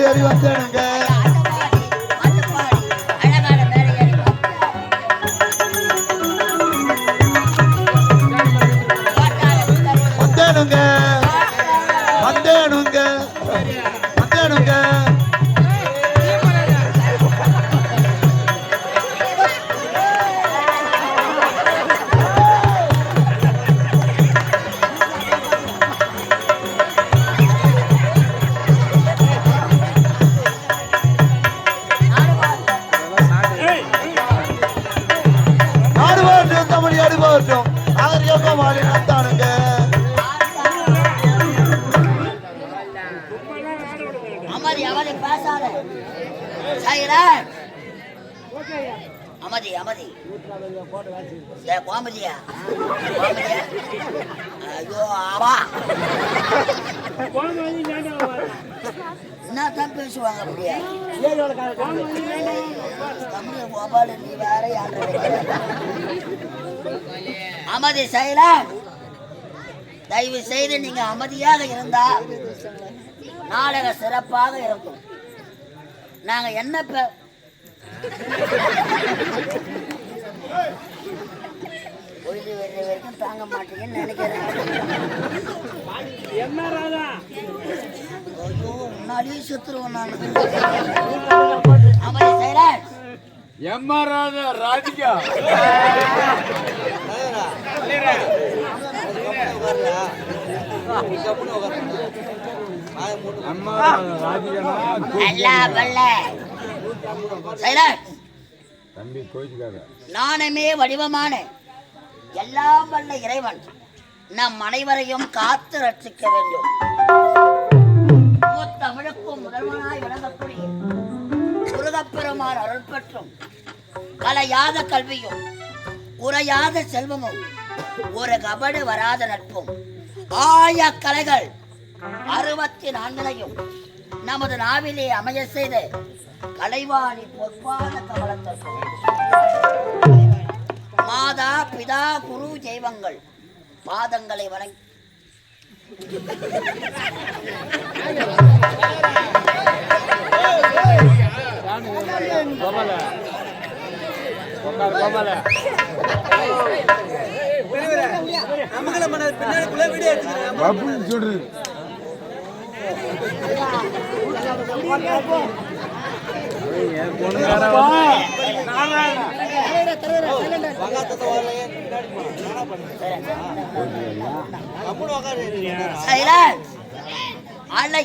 அழகான வந்தேனுங்க. அமதி அமதி. கோமதியா? ஐயோ ஆவா என்ன தான் பேசுவாங்க அப்படியே? தமிழ் கோபாலு நீ வேற யாரு? அமதி சைலன் தயவு செய்து நீங்க அமைதியாக இருந்தா நாடக சிறப்பாக இருக்கும். நாங்க என்ன பே பொழுது வர்ற வரைக்கும் தாங்க மாட்டீங்கன்னு நினைக்கிறேன். ஐயோ முன்னாடியே செத்துருவேன் நான். அமைதி சைலன் எம்ஆர் ராதிகா. அல்லா பல்ல நானமே வடிவமான எல்லாம் வல்ல இறைவன். நம் அனைவரையும் காத்து ரட்சிக்க வேண்டும். தமிழுக்கும் முதல்வனாய் விளங்கக்கூடிய முருகப்பெருமான் அருள் பெற்றும் கலையாத கல்வியும் குறையாத செல்வமும் ஒரு கபடு வராத நட்பும் ஆய கலைகள் அறுபத்தி நான்கினையும் நமது நாவிலே அமைய செய்த கலைவாணி பொற்பாத கமலத்திற்கும் மாதா பிதா குரு தெய்வங்கள் பாதங்களை வணங்கி சொல்றது அலை.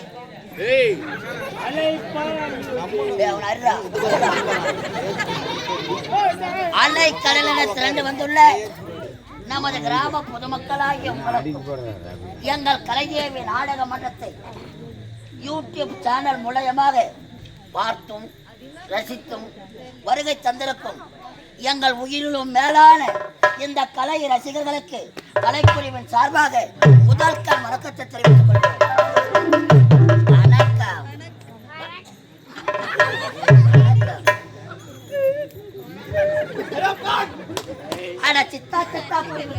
அலை கடலில் திரண்டு வந்துள்ள நமது கிராம பொதுமக்களாகிய எங்கள் கலைதேவி நாடக மன்றத்தை யூடியூப் சேனல் மூலயமாக பார்த்தும் ரசித்தும் வருகை தந்திருக்கும். எங்கள் உயிரிலும் மேலான இந்த கலை ரசிகர்களுக்கு கலைக்குழுவின் சார்பாக முதல் கண் வணக்கத்தை தெரிவித்துக் கொள்கிறோம் வணக்கம். சித்தா சித்தா புரிவு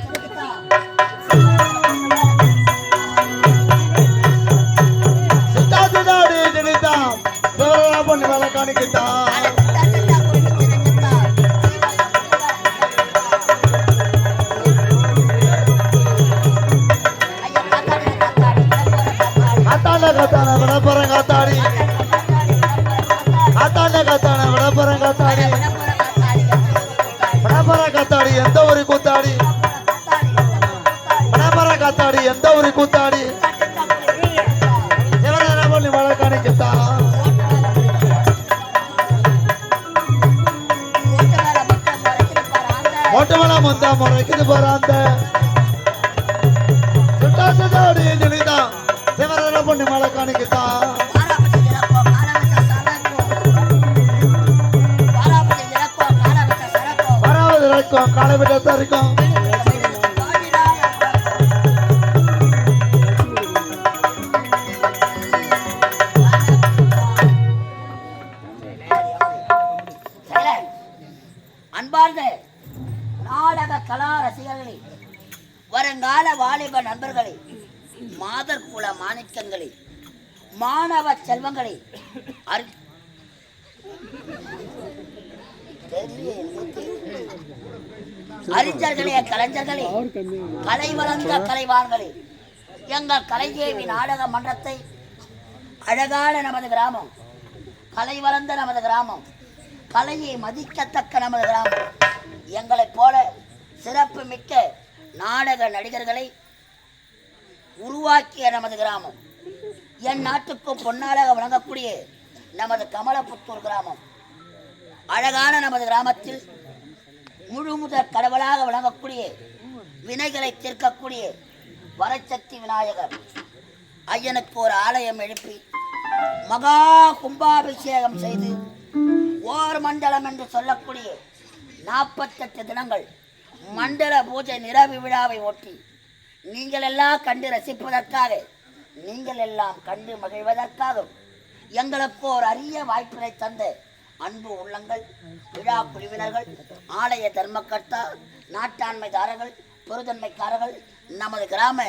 ஒரு கூத்தாடி. விடப்புற காத்தாடி எந்த ஒரு கூத்தாடி. விவரமா பண்ணி வேலை காணிக்கிட்டான் மொட்டமலா முந்தா முறைக்குது போறாந்த தான் இருக்கும். காலவிட தான் இருக்கும் நாடக கலா ரசிகர்களே வருங்கால வாலிப நண்பர்களே மாதர் குல மாணிக்கங்களே மாணவ செல்வங்களே அறிஞர்களே கலைஞர்களே கலை வளர்ந்த கலைவான்களே எங்கள் கலைதேவி நாடக மன்றத்தை அழகான நமது கிராமம் கலை வளர்ந்த நமது கிராமம் கலையை மதிக்கத்தக்க நமது கிராமம் எங்களைப் போல சிறப்பு மிக்க நாடக நடிகர்களை உருவாக்கிய நமது கிராமம் என் நாட்டுக்கும் பொன்னாளாக வழங்கக்கூடிய நமது கமலபுத்தூர் கிராமம் அழகான நமது கிராமத்தில் முழு முதற் கடவுளாக விளங்கக்கூடிய வினைகளை தீர்க்கக்கூடிய வரச்சக்தி விநாயகர். ஐயனுக்கு ஒரு ஆலயம் எழுப்பி மகா கும்பாபிஷேகம் செய்து ஓர் மண்டலம் என்று சொல்லக்கூடிய நாற்பத்தெட்டு தினங்கள் மண்டல பூஜை நிறவி விழாவை ஒட்டி நீங்கள் எல்லாம் கண்டு ரசிப்பதற்காக நீங்கள் எல்லாம் கண்டு மகிழ்வதற்காக எங்களுக்கு ஒரு அரிய வாய்ப்பினை தந்த அன்பு உள்ளங்கள் விழா குழுவினர்கள் ஆலய தர்மகர்த்தா நாட்டாண்மைதாரர்கள் பொருதன்மைக்காரர்கள் நமது கிராம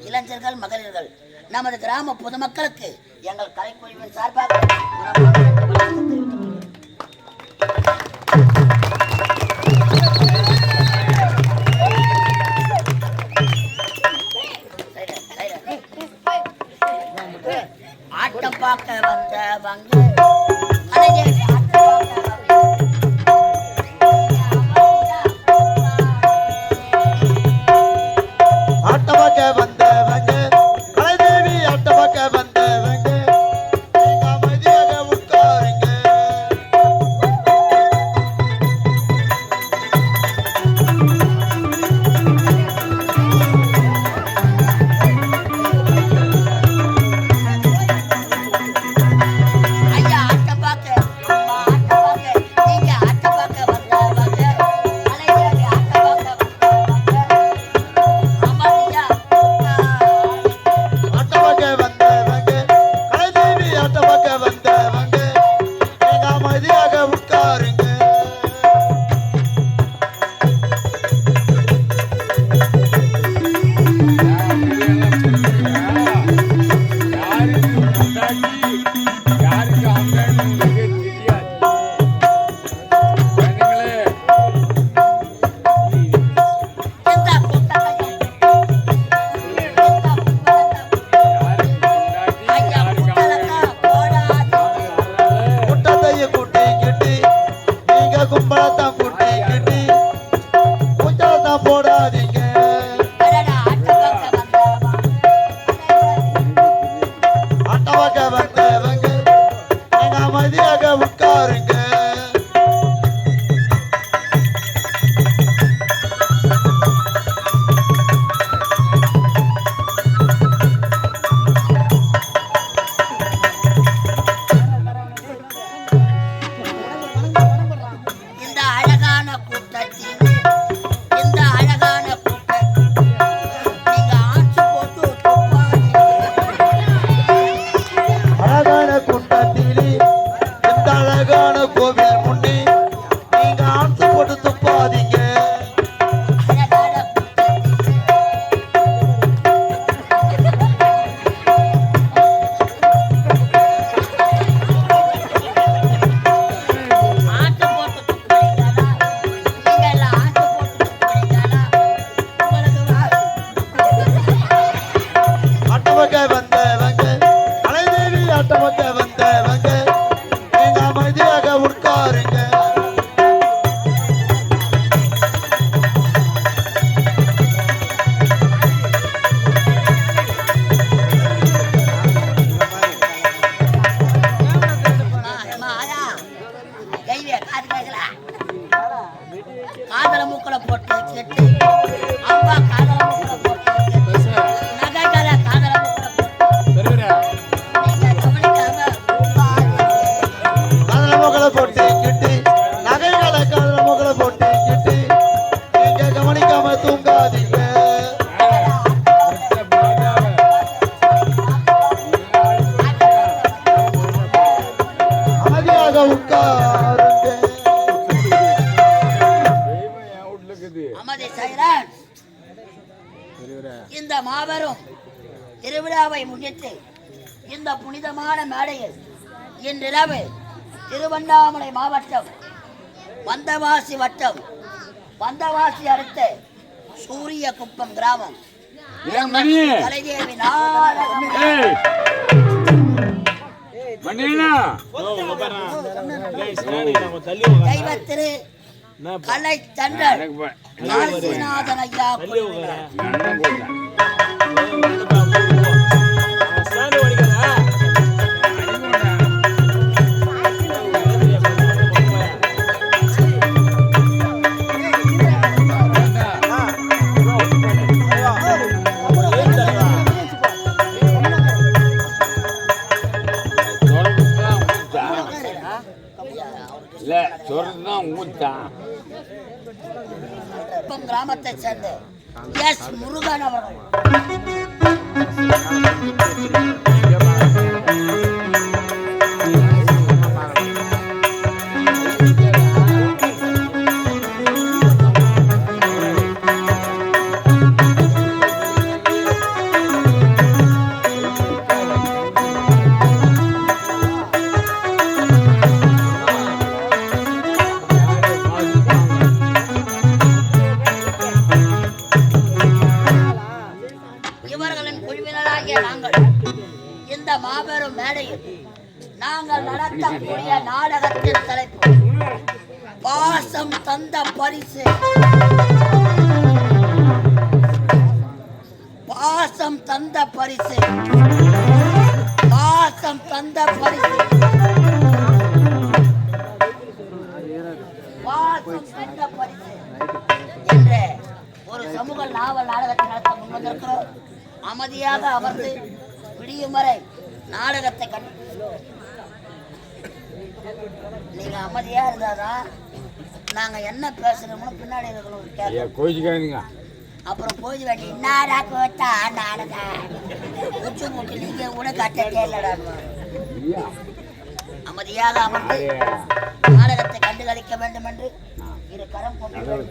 இளைஞர்கள் மகளிர்கள் நமது கிராம பொதுமக்களுக்கு எங்கள் கலைக்குழுவின் சார்பாக ஆட்டம் பார்க்க வந்தவங்க கலைஞர் முன்னிட்டு இந்த புனிதமான மேடையில் இன்றிரவு திருவண்ணாமலை மாவட்டம் வந்தவாசி வட்டம் வந்தவாசி அடுத்த சூரிய குப்பம் கிராமம். ஏன் மணி கலைதேவி நாடகம் ஏய்! மணியண்ணா! தெய்வ திரு கலை காசிநாதன் ஐயா ಮತ್ತೆ ಚಂದ ಎಸ್ ಮುರುಘನ ಮಗಳು பாசம் தந்த பரிசு. பாசம் தந்த பரிசு. பாசம் தந்த பரிசு. பாசம் தந்த பரிசு. என்று ஒரு சமூக நாவல் நாடகத்தை நடத்த முன்வந்திருக்கிறோம். அமைதியாக அமர்ந்து விடியும் வரை நாடகத்தை கண்டு நீங்க அமைதியா இருந்தாதான் நாங்க என்ன பேசுறோம்னு பின்னாடி இருக்கிறவங்க கோச்சிக்காதீங்க அப்புறம் போய் வேண்டி என்னடா கோத்தா நாடகம் உச்சி மூட்டு நீங்க கூட கட்டே ஐயா அமைதியாக அமர்ந்து நாடகத்தை கண்டுகளிக்க வேண்டும் என்று இரு கரம் கொண்டு கடவுள்